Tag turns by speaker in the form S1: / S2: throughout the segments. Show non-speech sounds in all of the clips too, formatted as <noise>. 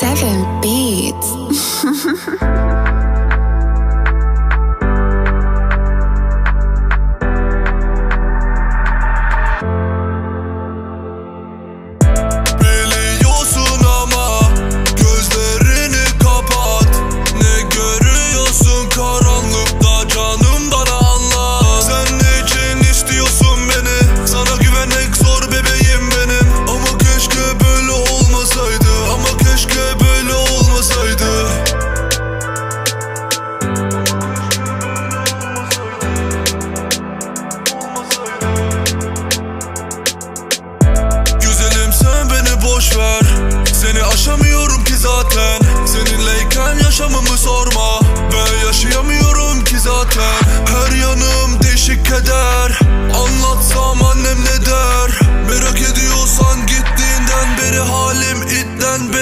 S1: Seven Beats. <laughs>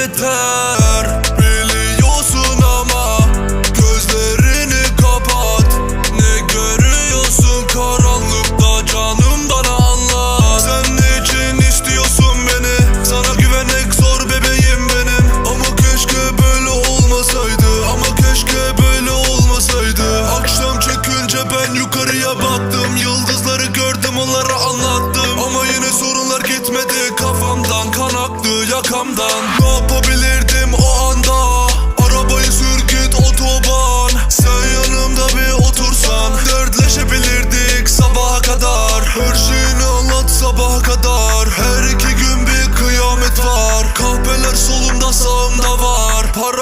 S2: beter Biliyorsun ama Gözlerini kapat. Ne görüyorsun? Karanlıkta canım bana anlat. Sen ne için istiyorsun beni? Sana güvenmek zor bebeğim benim. Ama keşke böyle olmasaydı. Ama keşke böyle olmasaydı. Akşam çökünce ben yukarıya baktım. Yıldızları gördüm onlara anlattım. Ama yine sorunlar gitmedi. Kafamdan kan aktı yakamdan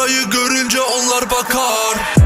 S2: Parayı görünce onlar bakar.